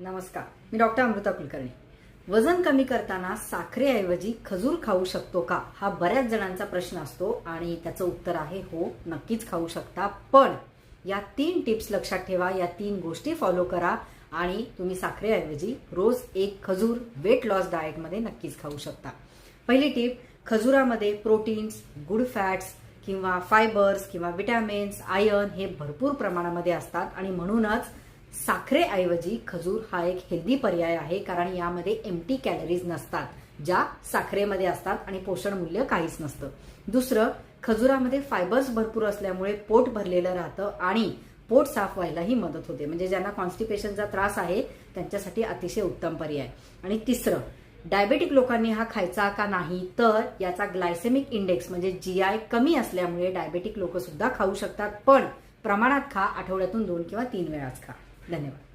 नमस्कार. मी डॉक्टर अमृता कुलकर्णी. वजन कमी करताना साखरेऐवजी खजूर खाऊ शकतो का? हा बऱ्याच जणांचा प्रश्न असतो आणि त्याचं उत्तर आहे हो नक्कीच खाऊ शकता. पण या तीन टिप्स लक्षात ठेवा या तीन गोष्टी फॉलो करा आणि तुम्ही साखरेऐवजी रोज एक खजूर वेट लॉस डाएटमध्ये नक्कीच खाऊ शकता. पहिली टीप खजुरामध्ये प्रोटीन्स गुड फॅट्स किंवा फायबर्स किंवा विटॅमिन्स आयर्न हे भरपूर प्रमाणामध्ये असतात आणि म्हणूनच साखरेऐवजी खजूर हा एक हेल्दी पर्याय आहे कारण यामध्ये एमटी कॅलरीज नसतात ज्या साखरेमध्ये असतात आणि पोषण मूल्य काहीच नसतं. दुसरं खजुरामध्ये फायबर्स भरपूर असल्यामुळे पोट भरलेलं राहतं आणि पोट साफ व्हायलाही मदत होते. म्हणजे ज्यांना कॉन्स्टिपेशनचा त्रास आहे त्यांच्यासाठी अतिशय उत्तम पर्याय. आणि तिसरं डायबेटिक लोकांनी हा खायचा का नाही तर याचा ग्लायसेमिक इंडेक्स म्हणजे जी आय कमी असल्यामुळे डायबेटिक लोक सुद्धा खाऊ शकतात पण प्रमाणात खा आठवड्यातून दोन किंवा तीन वेळाच खा. धन्यवाद